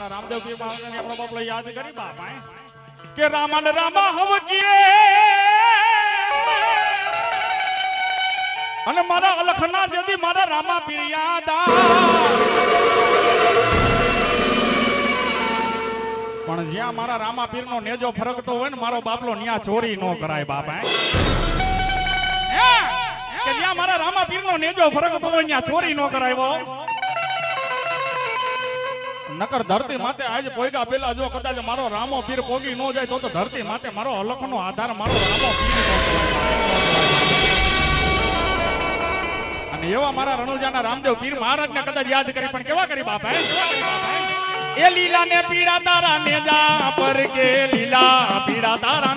મારા રામદેવ પીર મહારાજને આપણો બાપલો યાદ કરી બાપા કે રામન રામા હવકીએ અને મારા અલખના જેદી મારા રામા પીર યાદ પણ જ્યાં મારા રામા પીરનો નેજો ફરકતો હોય ને, મારો બાપલો ન્યા ચોરી ન કરાય બાપા? કે જ્યાં મારા રામા પીરનો નેજો ફરકતો હોય, ન્યા ચોરી ન કરાય નકર ધરતી માતે આજ પોઈગા પેલા જો કદાચ મારો રામો પીર પોગી ન જાય તો તો ધરતી માતે મારો અલખનો આધાર, મારો રામો અને એવા મારા રણુજાના રામદેવ પીર મહારાજને કદાચ યાદ કરી, પણ કેવા કરી બાપા એ લીલા ને પીડા તારા ને જા પર કે લીલા પીડા તારા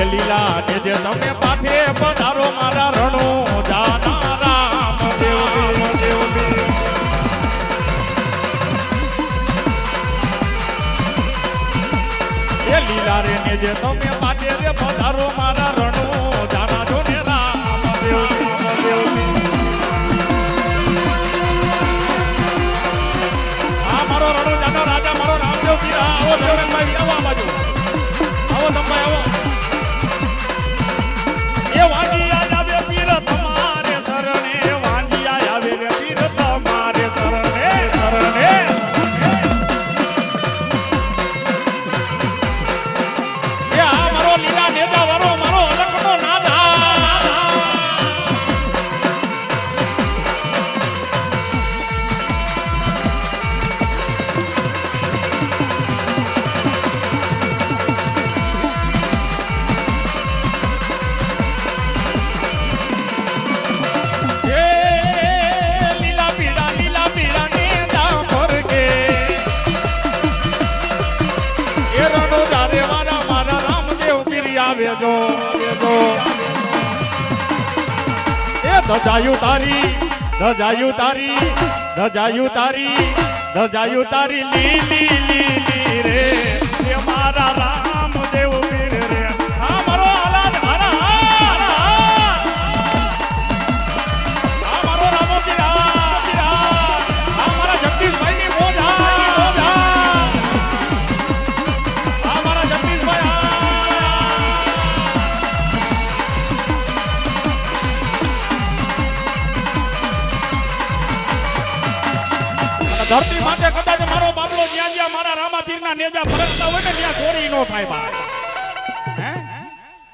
એ લીલા ને જે તમે પાઠે પધારો મારા રણો. જે તમે પાઠે પધારો મારા રણો. પીરી આવે જો આવે જો એ ધજાયું તારી ધજાયું તારી ધજાયું તારી ધરતી માટે કદાચ મારો બાબલો જ્યાં જ્યાં મારા રામા પીરના નેજા ફરકતા હોય ને, ત્યાં ચોરી નો થાય ભાઈ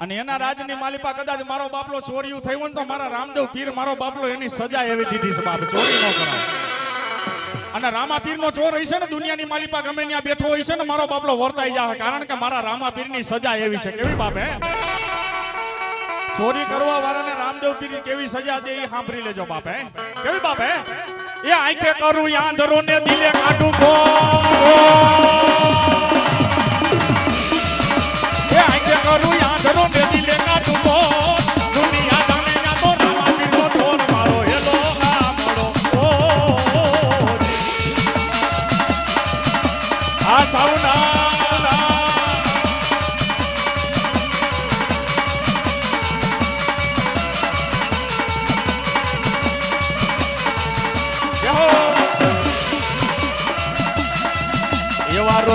અને એના રાજની માલિપા કદાચ મારો બાપલો ચોર્યું થયું તો મારા રામદેવ પીર મારો બાપલો એની સજા એવી દીધી છે બાપ, ચોરી નો કરાય અને રામા પીર નો ચોર હશે ને, દુનિયાની માલિપા ગમે ત્યાં બેઠો હોય છે ને, મારો બાપલો વર્તાઈ જાય કારણ કે મારા રામા પીરની સજા એવી છે. કેવી બાપ, હે? ચોરી કરવા વાળાને રામદેવ પીર કેવી સજા દે એ સાંભળી લેજો બાપ, હે? કેવી બાપ, હે? એ આંખે કરું યાંધરો ને દિલે કાઢું ગો.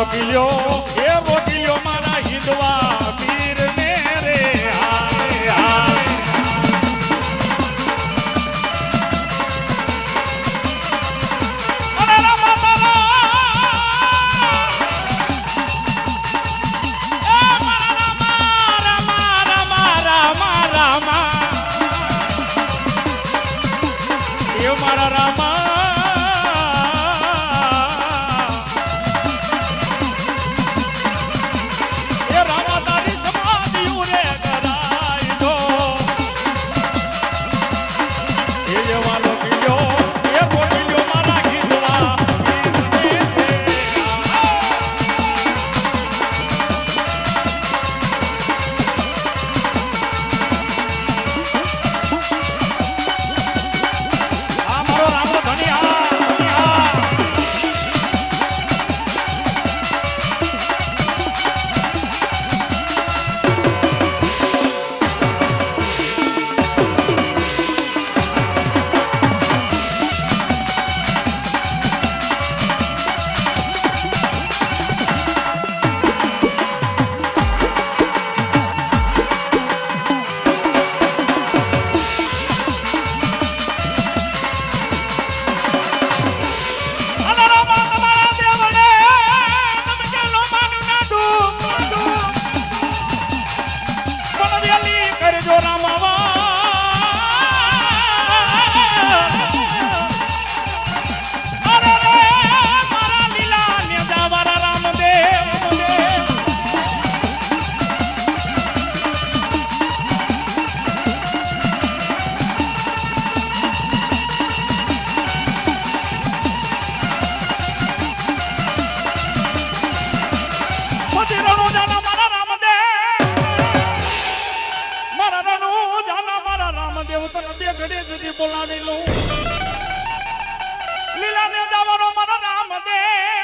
એવા કારણ હું જાના મારા રામદેવ તને બે ઘડી સુધી બોલાવી લઉં. લીલા ને જવાનો મારા રામદેવ.